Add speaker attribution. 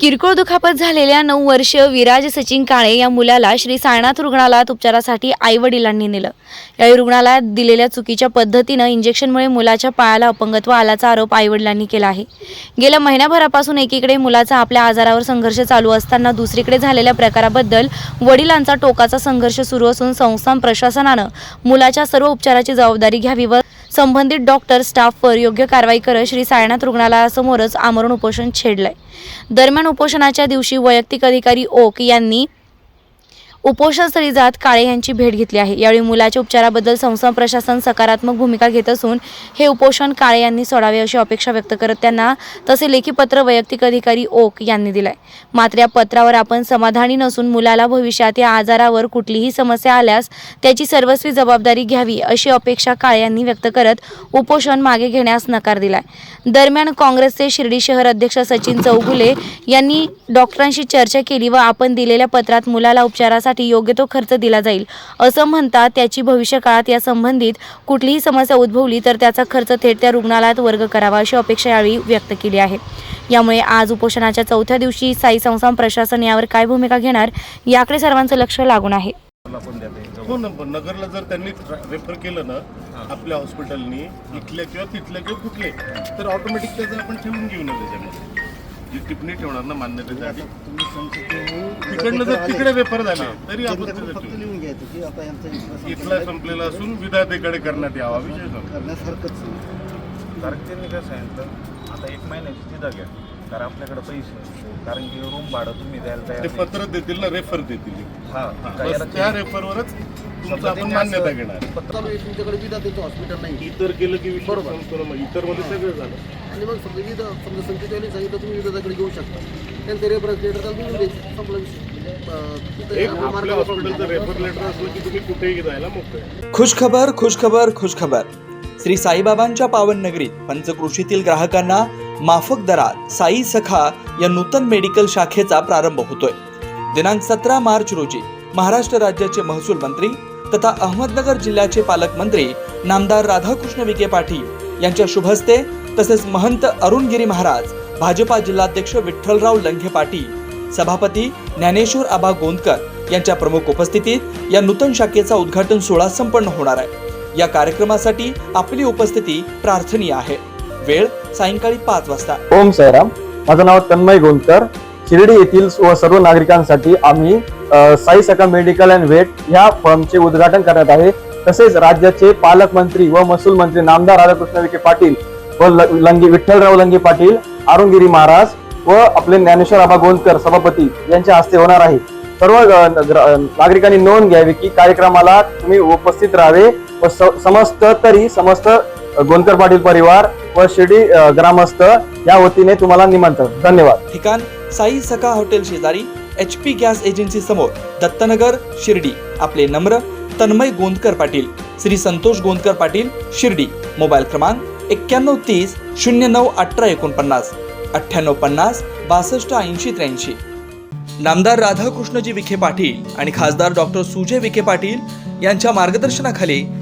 Speaker 1: किरकोळ दुखापत झालेल्या नऊ वर्षीय विराज सचिन काळे या मुलाला श्री सायनाथ रुग्णालयात उपचारासाठी आई वडिलांनी नेलं. यावेळी रुग्णालयात दिलेल्या चुकीच्या पद्धतीनं इंजेक्शनमुळे मुलाच्या पायाला अपंगत्व आल्याचा आरोप आई वडिलांनी केला आहे. गेल्या महिन्याभरापासून एकीकडे मुलाचा आपल्या आजारावर संघर्ष चालू असताना दुसरीकडे झालेल्या प्रकाराबद्दल वडिलांचा टोकाचा संघर्ष सुरू असून संस्थान प्रशासनानं मुलाच्या सर्व उपचाराची जबाबदारी घ्यावी व संबंधित डॉक्टर स्टाफवर योग्य कारवाई करत श्री सायनाथ रुग्णालयासमोरच आमरण उपोषण छेडलंय. दरम्यान उपोषणाच्या दिवशी वैयक्तिक अधिकारी ओक यांनी उपोषणस्थळी जात काळे यांची भेट घेतली आहे. यावेळी मुलाच्या उपचाराबद्दल संस्था प्रशासन सकारात्मक भूमिका घेत असून हे उपोषण काळे यांनी सोडावे अशी अपेक्षा व्यक्त करत त्यांना तसे लेखी पत्र वैयक्तिक अधिकारी ओक यांनी दिलंय. मात्र या पत्रावर आपण समाधानी नसून मुलाला भविष्यात या आजारावर कुठलीही समस्या आल्यास त्याची सर्वस्वी जबाबदारी घ्यावी अशी अपेक्षा काळे यांनी व्यक्त करत उपोषण मागे घेण्यास नकार दिलाय. दरम्यान काँग्रेसचे शिर्डी शहर अध्यक्ष सचिन चौगुले यांनी डॉक्टरांशी चर्चा केली व आपण दिलेल्या पत्रात मुलाला उपचारासाठी करण्यासाठी योग्य तो खर्च दिला जाईल. असं म्हणता त्याची भविष्यकाळात या संबंधित कुठलीही समस्या उद्भवली तर त्याचा खर्च थेट त्या रुग्णालयात वर्ग करावा अशी अपेक्षा यावेळी व्यक्त केली आहे. यामुळे आज उपोषणाच्या चौथ्या दिवशी साई संस्थान प्रशासन यावर काय भूमिका घेणार याकडे सर्वांचं लक्ष लागून आहे.
Speaker 2: हो ना पण नगरला जर त्यांनी रेफर केलं ना आपल्या हॉस्पिटलनी इथल्या किंवा तिथल्या किंवा कुठले तर ऑटोमॅटिक त्याचं आपण ठेवून घेऊ ना त्याच्यामध्ये. जी टिप्पणी ठेवणार ना मान्यतेसाठी.
Speaker 3: तुम्ही
Speaker 2: तिकडनं जर तिकडे रेफर झाले तरी आपण
Speaker 3: फक्त. लिहून घ्यायचं की आता यांचा विश्वास
Speaker 2: इथला संपलेला असून विधातेकडे करण्यात यावा विषय संपला.
Speaker 3: करण्यास हरकत नाही
Speaker 4: कारण त्यांनी काय सांगितलं आता एक महिन्याची तिथं घ्या कारण आपल्याकडे पैसे कारण की रूम भाडं तुम्ही द्यायला तयार
Speaker 2: ते
Speaker 4: नाही.
Speaker 2: पत्र देतील ना रेफर देतील.
Speaker 4: हा
Speaker 2: हा,
Speaker 4: काय
Speaker 2: बस
Speaker 4: याला
Speaker 2: त्या रेफरवरच तुमचं
Speaker 4: समजा
Speaker 2: आपण
Speaker 4: त्यांनी
Speaker 2: मान्यता
Speaker 4: असं
Speaker 2: घेणार.
Speaker 4: पत्र
Speaker 3: चालू आहे तुमच्याकडे विधा देतो हॉस्पिटल नाही.
Speaker 2: इतर केलं की विषय
Speaker 3: बरोबर.
Speaker 2: संपतो ना मग इतरमध्ये सगळं झालं.
Speaker 3: आणि मग समजा विधा समजा संकेताने सांगितलं तुम्ही विधाकडे घेऊ शकता. त्यांचं रेफरन्स लेटर त्याला देऊन द्यायचं संपला विषय. अं, तिथं
Speaker 2: एक आपल्या हॉस्पिटलचं रेफर लेटर असलं की तुम्ही कुठेही जायला मोकळे.
Speaker 5: खुशखबर खुशखबर खुशखबर. श्री साईबाबांच्या पावन नगरीत पंचकृषीतील ग्राहकांना माफक दरात साई सखा या नूतन मेडिकल शाखेचा प्रारंभ होतोय. दिनांक सतरा मार्च रोजी महाराष्ट्र राज्याचे महसूल मंत्री तथा अहमदनगर जिल्ह्याचे पालकमंत्री नामदार राधाकृष्ण विखे पाटील यांच्या शुभहस्ते तसेच महंत अरुणगिरी महाराज भाजपा जिल्हाध्यक्ष विठ्ठलराव लंघे पाटील सभापती ज्ञानेश्वर आबा गोंदकर यांच्या प्रमुख उपस्थितीत या नूतन शाखेचा उद्घाटन सोहळा संपन्न होणार आहे. या कार्यक्रमासाठी आपली उपस्थिती प्रार्थनीय आहे. वेळ सायंकाळी पाच वाजता.
Speaker 6: ओम सैराम माझं नाव तन्मय गोंदकर. शिर्डी येथील व सर्व नागरिकांसाठी आम्ही अ, साई सका मेडिकल अँड वेट ह्या फर्मचे उद्घाटन करण्यात आहे. तसेच राज्याचे पालकमंत्री व महसूल मंत्री नामदार राधाकृष्ण विखे पाटील व ल- लंगे विठ्ठलराव लंगे पाटील अरुणगिरी महाराज व आपले ज्ञानेश्वर आबा गोंदकर सभापती यांच्या हस्ते होणार आहे. सर्व अ, ग्र- अ, नागरिकांनी नोंद घ्यावी की कार्यक्रमाला तुम्ही उपस्थित राहावे व स- समस्त तरी समस्त गोंदकर पाटील परिवार व शिर्डी ग्रामस्थ या वतीने तुम्हाला निमंत्रण. धन्यवाद.
Speaker 5: ठिकाण साई सका हॉटेल शेजारी एच पी गॅस एजन्सी समोर दत्तनगर शिर्डी. आपले नम्र तन्मय गोंदकर पाटील श्री संतोष गोंदकर पाटील शिर्डी. मोबाईल क्रमांक एक्क्याण्णव तीस शून्य नऊ अठरा एकोणपन्नास अठ्ठ्याण्णव पन्नास बासष्ट ऐंशी त्र्याऐंशी. नामदार राधाकृष्णजी विखे पाटील आणि खासदार डॉक्टर सुजय विखे पाटील यांच्या मार्गदर्शनाखाली